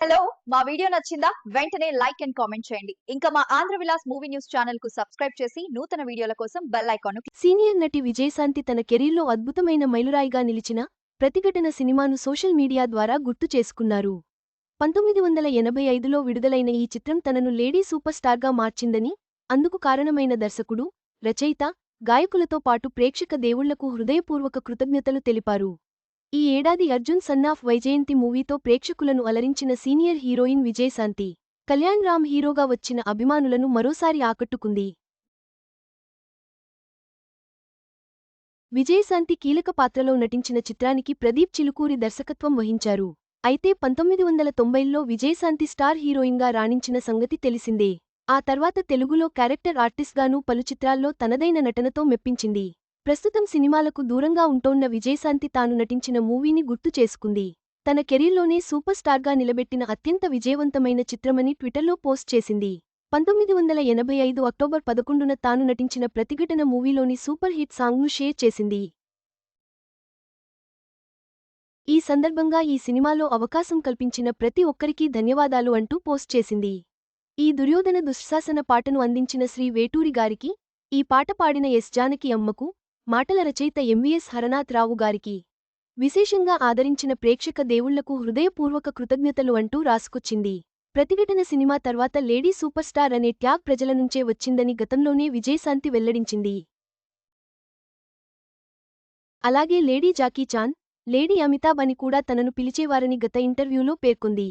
Hello మా video నచ్చిందా? వెంటనే లైక్ అండ్ కామెంట్ చేయండి. ఇంకా మా ఆంధ్ర విలాస్ మూవీ న్యూస్ ఛానల్కు సబ్స్క్రైబ్ చేసి నూతన వీడియోల కోసం బెల్ ఐకాన్ సీనియర్ నటి విజయశాంతి తన కెరీర్లో అద్భుతమైన మైలురాయిగా నిలిచిన ప్రతిఘటన సినిమాను సోషల్ మీడియా ద్వారా గుర్తు చేసుకున్నారు. పంతొమ్మిది వందల ఎనభై ఐదులో విడుదలైన ఈ చిత్రం తనను లేడీ సూపర్ స్టార్గా మార్చిందని అందుకు కారణమైన దర్శకుడు రచయిత గాయకులతో పాటు ప్రేక్షక దేవుళ్ళకు హృదయపూర్వక కృతజ్ఞతలు తెలిపారు. ఈ ఏడాది అర్జున్ సన్నాఫ్ వైజయంతి మూవీతో ప్రేక్షకులను అలరించిన సీనియర్ హీరోయిన్ విజయశాంతి కళ్యాణ్ రామ్ హీరోగా వచ్చిన అభిమానులను మరోసారి ఆకట్టుకుంది. విజయశాంతి కీలక పాత్రలో నటించిన చిత్రానికి ప్రదీప్ చిలుకూరి దర్శకత్వం వహించారు. అయితే పంతొమ్మిది వందల తొంభైల్లో విజయశాంతి స్టార్ హీరోయిన్గా రాణించిన సంగతి తెలిసిందే. ఆ తర్వాత తెలుగులో క్యారెక్టర్ ఆర్టిస్ట్గానూ పలు చిత్రాల్లో తనదైన నటనతో మెప్పించింది. ప్రస్తుతం సినిమాలకు దూరంగా ఉంటోన్న విజయశాంతి తాను నటించిన మూవీని గుర్తు చేసుకుంది. తన కెరీర్లోనే సూపర్ స్టార్గా నిలబెట్టిన అత్యంత విజయవంతమైన చిత్రమని ట్విట్టర్లో పోస్ట్ చేసింది. పంతొమ్మిది వందల ఎనభై ఐదు అక్టోబర్ పదకొండున తాను నటించిన ప్రతిఘటన మూవీలోని సూపర్ హిట్ సాంగ్ను షేర్ చేసింది. ఈ సందర్భంగా ఈ సినిమాలో అవకాశం కల్పించిన ప్రతి ఒక్కరికీ ధన్యవాదాలు అంటూ పోస్ట్ చేసింది. ఈ దుర్యోధన దుశ్శాసన పాటను అందించిన శ్రీ వేటూరి గారికి ఈ పాట పాడిన ఎస్ జానకి అమ్మకు మాటల రచయిత ఎంవీఎస్ హరనాథ్ రావు గారికి విశేషంగా ఆదరించిన ప్రేక్షక దేవుళ్ళకు హృదయపూర్వక కృతజ్ఞతలు అంటూ రాసుకొచ్చింది. ప్రతిఘటన సినిమా తర్వాత లేడీ సూపర్ స్టార్ అనే ట్యాగ్ ప్రజల నుంచే వచ్చిందని గతంలోనే విజయశాంతి వెల్లడించింది. అలాగే lady Jackie Chan lady Amitabh అని కూడా తనను పిలిచేవారని గత ఇంటర్వ్యూలో పేర్కొంది.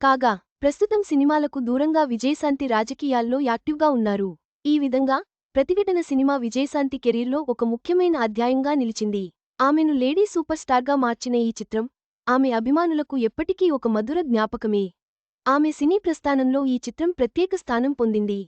కాగా ప్రస్తుతం సినిమాలకు దూరంగా విజయశాంతి రాజకీయాల్లో యాక్టివ్గా ఉన్నారు. ఈ విధంగా ప్రతిఘటన సినిమా విజయశాంతి కెరీర్లో ఒక ముఖ్యమైన అధ్యాయంగా నిలిచింది. ఆమెను లేడీ సూపర్ స్టార్గా మార్చిన ఈ చిత్రం ఆమె అభిమానులకు ఎప్పటికీ ఒక మధుర జ్ఞాపకమే. ఆమె సినీ ప్రస్థానంలో ఈ చిత్రం ప్రత్యేక స్థానం పొందింది.